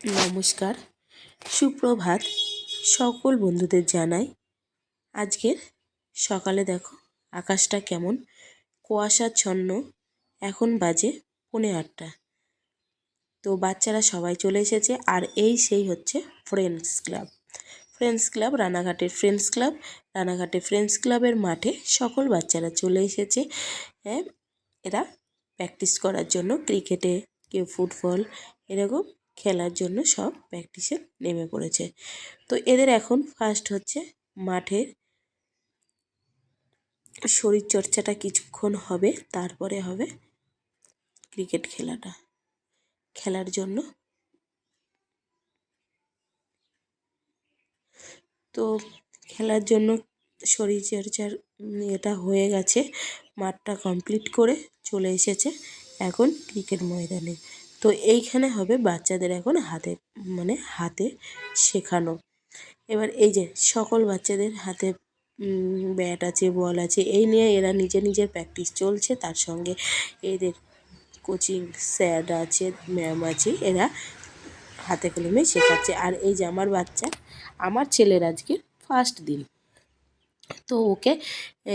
নমস্কার। সুপ্রভাত সকল বন্ধুদের জানাই। আজকের সকালে দেখো আকাশটা কেমন? কুয়াশাচ্ছন্ন এখন বাজে পৌনে আটটা। তো বাচ্চারা সবাই চলে এসেছে আর এই সেই হচ্ছে ফ্রেন্ডস ক্লাব ফ্রেন্ডস ক্লাব রানাঘাটের ফ্রেন্ডস ক্লাব রানাঘাটের ফ্রেন্ডস ক্লাবের মাঠে সকল বাচ্চারা চলে এসেছে। হ্যাঁ এরা প্র্যাকটিস করার জন্য। ক্রিকেটে কেউ ফুটবল এরকম খেলার জন্য সব প্র্যাকটিসে নেমে পড়েছে। তো এদের এখন ফার্স্ট হচ্ছে মাঠের শরীরচর্চাটা কিছুক্ষণ হবে, তারপরে হবে ক্রিকেট খেলাটা। খেলার জন্য তো খেলার জন্য শরীরচর্চার এটা হয়ে গেছে, মাঠটা কমপ্লিট করে চলে এসেছে এখন ক্রিকেট ময়দানে। তো এইখানে হবে বাচ্চাদের এখন হাতে মানে হাতে শেখানো। এবার এই যে সকল বাচ্চাদের হাতে ব্যাট আছে বল আছে, এই নিয়ে এরা নিজে নিজের প্র্যাকটিস চলছে। তার সঙ্গে এদের কোচিং স্যার আছে ম্যাম আছে, এরা হাতে কলমে শেখাচ্ছে। আর এই যে আমার বাচ্চা, আমার ছেলের আজকে ফার্স্ট দিন। তো ওকে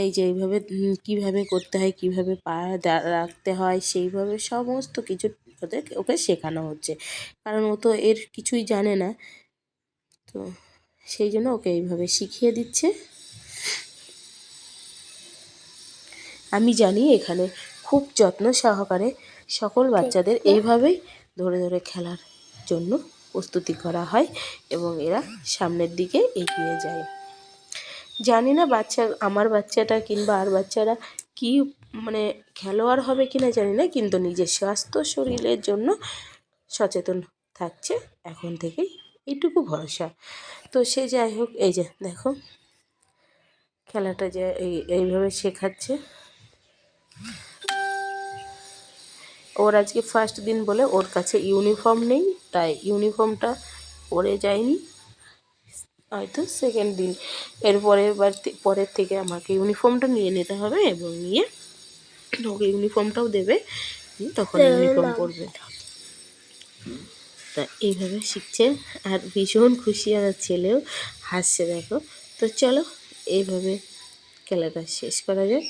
এই যে এইভাবে কীভাবে করতে হয়, কীভাবে পা রাখতে হয়, সেইভাবে সমস্ত কিছু ওদের ওকে শেখানো হচ্ছে। কারণ ও তো এর কিছুই জানে না। তো সেই জন্য ওকে এইভাবে শিখিয়ে দিচ্ছে। আমি জানি এখানে খুব যত্ন সহকারে সকল বাচ্চাদের এইভাবেই ধরে ধরে খেলার জন্য প্রস্তুতি করা হয় এবং এরা সামনের দিকে এগিয়ে যায়। জানি না বাচ্চা আমার বাচ্চাটা কিংবা আর বাচ্চারা কি মানে খেলোয়াড় হবে কি না জানি না, কিন্তু নিজের স্বাস্থ্য শরীরের জন্য সচেতন থাকছে এখন থেকেই এইটুকু ভরসা। তো সে যাই হোক, এই যে দেখো, খেলাটা যে এই, এইভাবে শেখাচ্ছে। ওর আজকে ফার্স্ট দিন বলে ওর কাছে ইউনিফর্ম নেই, তাই ইউনিফর্মটা পরে যায়নি। হয়তো সেকেন্ড দিন। এরপরে এবার পরের থেকে আমাকে ইউনিফর্মটা নিয়ে নিতে হবে এবং নিয়ে ওকে ইউনিফর্মটাও দেবে তখন ইউনিফর্ম পরবে। তা এইভাবে শিখছে আর ভীষণ খুশি আমার ছেলেও হাসছে দেখো। তো চলো এইভাবে খেলাটা শেষ করা যায়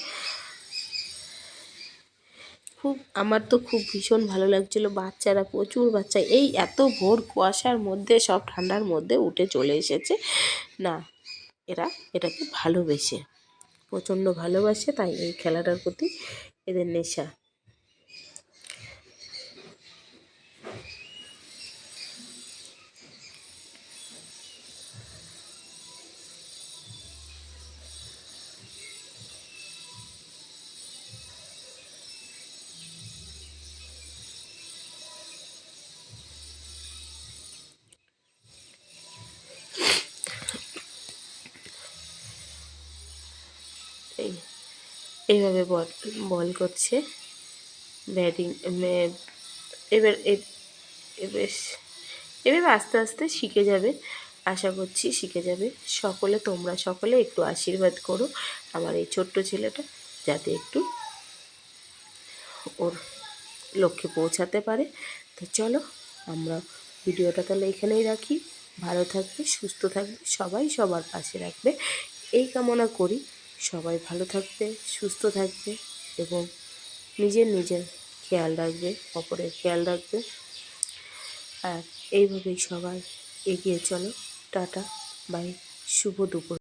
খুব আমার তো খুব ভীষণ ভালো লাগছিল বাচ্চারা প্রচুর বাচ্চা। এই এত ভোর কুয়াশার মধ্যে সব ঠান্ডার মধ্যে উঠে চলে এসেছে। না এরা এটাকে ভালোবেসে প্রচণ্ড ভালোবাসে তাই এই খেলাটার প্রতি এদের নেশা এইভাবে বল বল করছে। ব্যাটিং এবার বেশ এভাবে আস্তে আস্তে শিখে যাবে। আশা করছি শিখে যাবে। সকলে, তোমরা সকলে একটু আশীর্বাদ করো। আমার এই ছোট্ট ছেলেটা যাতে একটু ওর লক্ষ্যে পৌঁছাতে পারে। তো চলো, আমরা ভিডিওটা তাহলে এখানেই রাখি। ভালো থাকবে, সুস্থ থাকবে, সবাই সবার পাশে রাখবে। এই কামনা করি। সবাই ভালো থাকবে, সুস্থ থাকবে এবং নিজের নিজের খেয়াল রাখবে, অপরের খেয়াল রাখবে। আর এইভাবেই সবাই এগিয়ে চলো। টাটা, বাই, শুভ দুপুর।